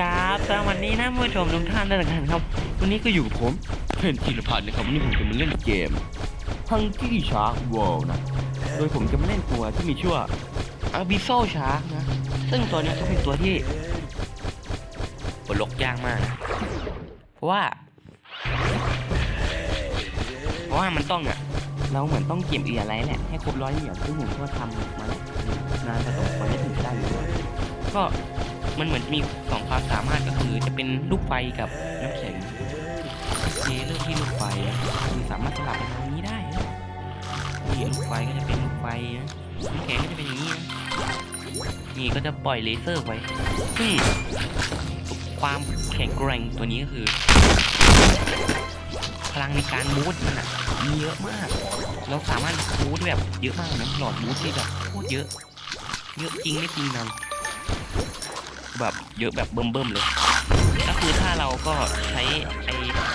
กราบสวัสดีนะผู้ชมทุกท่านด้วยกันครับ วันนี้ก็อยู่กับผมเพนจิรพัฒน์นะครับวันนี้ผมจะมาเล่นเกม Hungry Shark World นะ โดยผมจะมาเล่นตัวที่มีชื่อว่า Abyssal Shark นะ ซึ่งตัวนี้ก็เป็นตัวที่ปลดล็อกยากมาก เพราะว่า เพราะว่ามันต้องอะ เราเหมือนต้องเก็บเหรียอะไรแหละให้ครบร้อยเหรียญซึ่งผมก็ทำมาแล้วนานพอสมควรที่ถึงได้อยู่ก็ มันเหมือนจะมีสองความสามารถก็คือจะเป็นลูกไฟกับน้ำแข็งเคเริ่มที่ลูกไฟนะคือสามารถสลับไปทางนี้ได้นี่ลูกไฟก็จะเป็นลูกไฟนะน้ำแข็งก็จะเป็นอย่างนี้นะนี่ก็จะปล่อยเลเซอร์ไว้ซึ่งความแข็งแกร่งตัวนี้ก็คือ พลังในการบูสต์มันอะมีเยอะมาก เราสามารถบูสต์แบบเยอะมากนะหลอดบูสต์ที่แบบโคตรเยอะ เยอะจริงไม่จริงนัง แบบเยอะแบบเบิ่มๆเลย ก็คือถ้าเราก็ใช้ไอ้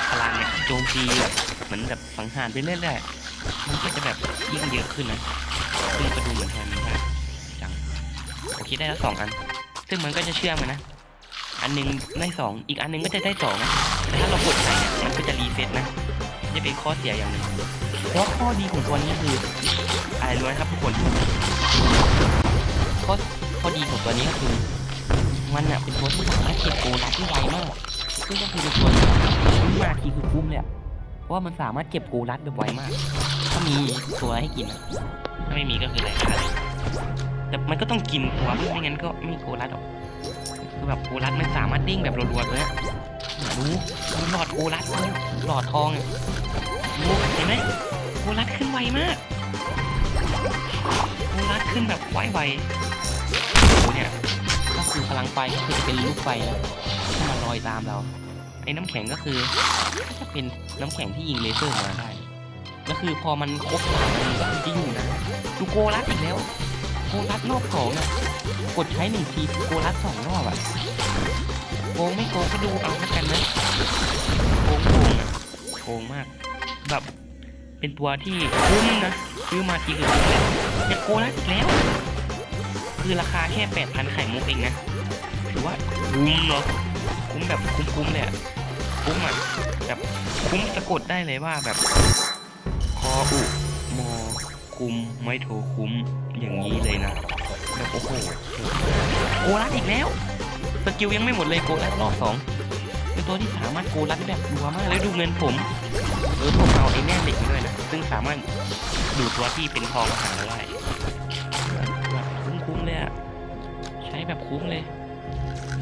พลังเนี่ยโจมตีแบบเหมือนแบบสังหารไปเรื่อยๆมันก็จะแบบยิ่งเยอะขึ้นนะซึ่งก็ดูเหมือนแทนได้จังโอเคได้แล้วสองอัน ซึ่งมันก็จะเชื่อมกันนะ อันหนึงได้สองอีกอันหนึงก็จะได้สองนะแต่ถ้าเรากดใส่เนี่ยมันก็จะรีเซ็ตนะจะเป็นข้อเสียอย่างหนึ่งเพราะข้อดีของตัวนี้คืออะไรรู้ไหมครับทุกคนข้อข้อดีของตัวนี้ก็คือ มันเนี่ยเป็นตัวที่สามารถเก็บโกลัดได้ไวมากซึ่งก็คือเป็นตัวที่มาทีคือคุ้มเลยเพราะว่ามันสามารถเก็บโกลัดได้ไวมาก ถ้ามีตัวให้กินถ้าไม่มีก็คือไรค่าแต่มันก็ต้องกินตัวไม่งั้นก็ไม่มีโกลัดหรอกคือแบบโกลัดมันสามารถเด้งแบบรัวๆเลยอะดูดูหลอดโกลัดหลอดทองดูเห็นไหมโกลัดขึ้นไวมากโกลัดขึ้นแบบไวๆโอ้เนี่ย คือพลังไฟก็คือจะเป็นลูกไฟนะที่มันลอยตามเราไอ้น้ำแข็งก็คือจะเป็นน้ำแข็งที่ยิงเลเซอร์มาได้แล้วคือพอมันครบสามอันนี้ก็คือจะอยู่นะดูโกลัดอีกแล้ว โกลัดรอบสองอะกดใช้หนึ่งทีโกลัดสองรอบอะโกงไม่โกงก็ดูเอาแล้วกันนะโกงโกงอะโกงมากแบบเป็นตัวที่คุ้มนะซื้อมาทีคือคุ้มเลยอยาโกลัดอีกแล้ว คือราคาแค่แปดพันไข่มุกเองนะ ถือว่าคุ้มเนาะคุ้มแบบคุ้มๆเลยอะคุ้มอะแบบคุ้มสะกดได้เลยว่าแบบคออุมอคุ้มไม่โทรคุ้มอย่างนี้เลยนะแบบโอ้โหโกลัดอีกแล้วสกิลยังไม่หมดเลยโกลัดรอบสองเป็นตัวที่สามารถโกลัดได้แบบรัวมากแล้วดูเงินผมเออผมเอาไอ้แน่เหล็กมาด้วยนะซึ่งสามารถดูตัวที่เป็นทองมาหาได้แบบคุ้มๆเลยอะใช้แบบคุ้มเลย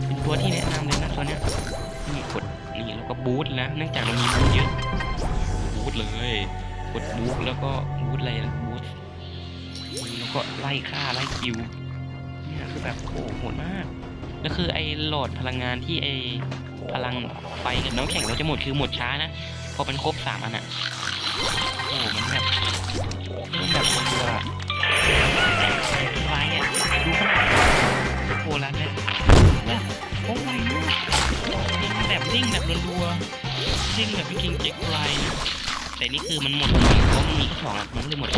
เป็นตัวที่แนะนำเลยนะตัวเนี้ยนี่กดนี่แล้วก็บูทนะเนื่องจากมันมีบูทเยอะบูทเลยกดบูทแล้วก็บูทอะไรนะบูทแล้วก็ไล่ฆ่าไล่คิวเนี่ยคือแบบโอ้โหดมากแล้วคือไอ้หลอดพลังงานที่ไอ้พลังไฟกับน้ำแข็งเราจะหมดคือหมดช้านะพอมันครบสามอันอะโอ้โหมันแบบมันแบบคนเดียวอะไวอะดูขนาดโคลัสเนี่ย แบบโอ้ไวมากยิงแบบดิ้งแบบรัวๆดิ้งแบบพี่คิงเจ็คไวแต่นี่คือมันหมดไวเพราะมันมีแค่สองอันก็เลยหมดเอ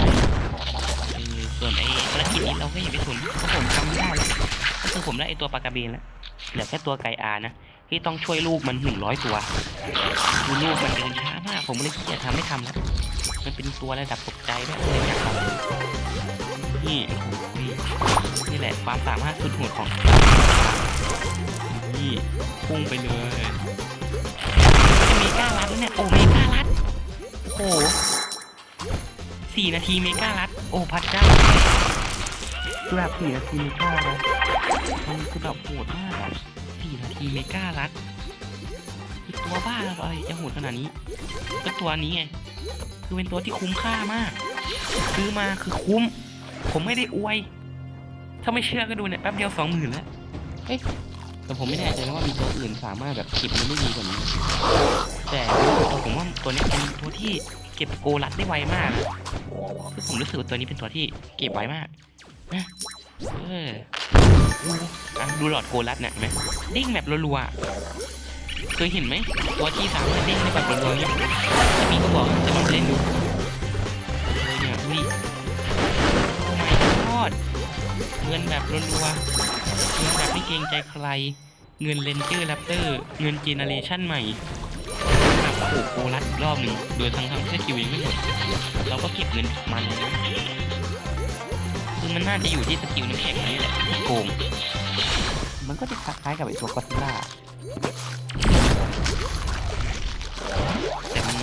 อส่วนไอ้ภารกิจนี้เราก็ย่าไปสนเพราะผมจำไม่ได้แล้วก็คือผมได้ไอ้ตัวปลากระเบนแล้วเหลือแค่ตัวไก่อานะที่ต้องช่วยลูกมันหนึ่งร้อยตัวคือลูกมันเดินช้ามากผมเลยขี้เกียจทำไม่ทำแล้วมันเป็นตัวระดับตกใจด้วยเลยอยากทำนี่โอ้โห นี่แหละความสามารถสุดโหดของนี่พุ่งไปเลยเมกาลัดแล้วเนี่ยโอ้เมกาลัดโอ้โหสี่นาทีเมกาลัดโอ้พัดเจ้าคือแบบสี่นาทีเมกาลัดมันคือแบบโหดมากอะสี่นาทีเมกาลัดคือตัวบ้าอะไรจะโหดขนาดนี้ ก็ตัวนี้ไงคือเป็นตัวที่คุ้มค่ามาก ซื้อมาคือคุ้ม ผมไม่ได้อวย ถ้าไม่เชื่อก็ดูเนี่ยแป๊บเดียวสองหมื่นแล้วเอ๊ะแต่ผมไม่แน่ใจนะว่ามีตัวอื่นสามารถแบบเก็บมันได้ดีกว่านี้แต่ผมว่าตัวนี้เป็นตัวที่เก็บโกลัดได้ไวมากคือผมรู้สึกว่าตัวนี้เป็นตัวที่เก็บไวมากนะเออดูอะดูหลอดโกลัดเนี่ยไหมเด้งแบบรัวๆเคยเห็นไหมตัวที่สามารถเด้งได้แบบรัวๆเนี่ยจะมีก็บอกจะลองเล่นดู เงินแบบรัวๆเงินแบบไม่เกรงใจใคร เงินเลนเจอร์แรปเตอร์เงินเจเนเรชั่นใหม่แบบโอ้โหรัดอีกรอบหนึ่งโดยทั้งทั้งที่สกิลยังไม่หมดเราก็เก็บเงินมันคือมันน่าจะอยู่ที่สกิลน้ำแข็งนี่แหละโกงมันก็จะคล้ายๆกับไอ้ตัวกอซิล่าแต่มัน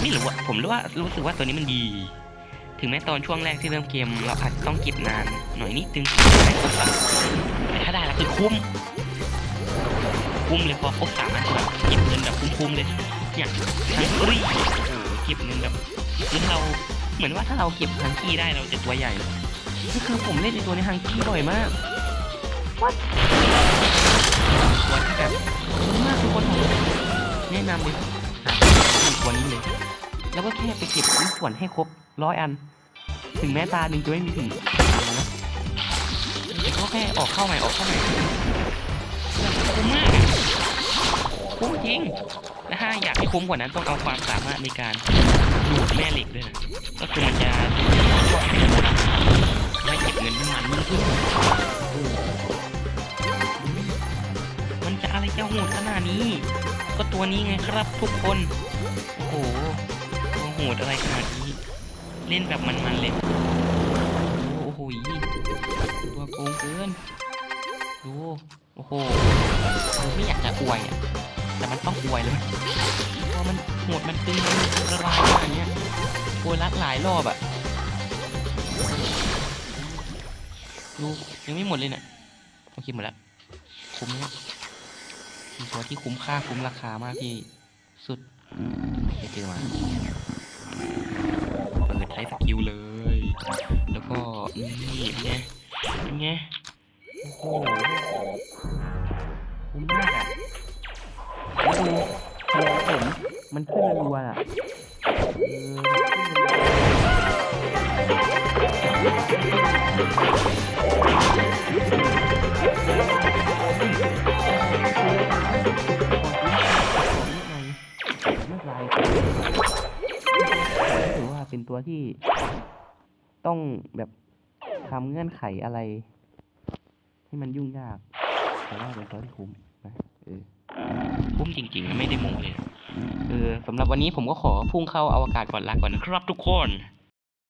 ไม่รู้อะผมรู้ว่ารู้สึกว่าตัวนี้มันดี ถึงแม้ตอนช่วงแรกที่เริ่มเกมเราอาจจะต้องเก็บนานหน่อยนิดนึงได้ครบอะแต่ถ้าได้แล้วคือคุ้ม คุ้มเลยพอครบสามอันแบบเก็บเงินแบบคุ้มๆเลยเนี่ยทั้งรีโอ้โหเก็บเงินแบบคือเราเหมือนว่าถ้าเราเก็บฮังกี้ได้เราจะตัวใหญ่นี่คือผมเล่นในตัวในฮังกี้บ่อยมาก What? ตัวที่แบบคุ้มมากทุกคนผมแนะนำเลยหาตัวนี้เลยแล้วก็แค่ไปเก็บชิ้นส่วนให้ครบ ร้อยอัน ถึงแม้ตาหนึ่งจะไม่มีถึงนะก็แค่ออกเข้าใหม่ออกเข้าใหม่คุ้มมากคุ้มจริงและถ้าอยากให้คุ้มกว่านั้นต้องเอาความสามารถในการดูดแม่เหล็กด้วยนะก็คือมันจะดูดพวกไม่เก็บเงินน้ำมันยิ่งขึ้นมันจะอะไรจะโหดขนาดนี้ ก็ตัวนี้ไงครับทุกคน โอ้โหโหดอะไรขนาดนี้ เล่นแบบมันๆเลย โอ้โหตัวโกงเกิน ดู โอ้โหเออไม่อยากจะอวยอะ แต่มันต้องอวยเลยเพราะมันโหดมันตึงมันละลายขนาดเนี้ยโวยรัดหลายรอบอะ ดูยังไม่หมดเลยเนี่ยโอเคหมดแล้ว คุ้มเนี่ยเป็นตัวที่คุ้มค่าคุ้มราคามากที่สุดไปเจอมา สกิลเลย แล้วก็นี่เป็นไงเป็นไงโอ้โหคุ้มมากอะแล้วดูทองผมมันขึ้นรัวอะเออขึ้นรัว ต้องแบบทำเงื่อนไขอะไร ให้มันยุ่งยากแต่ว่าเป็นตัวที่คุ้มนะเออคุ้มจริงๆ ไม่ได้โมเลยเออสำหรับวันนี้ผมก็ขอพุ่งเข้าอวกาศก่อนลาก่อนนะครับทุกคน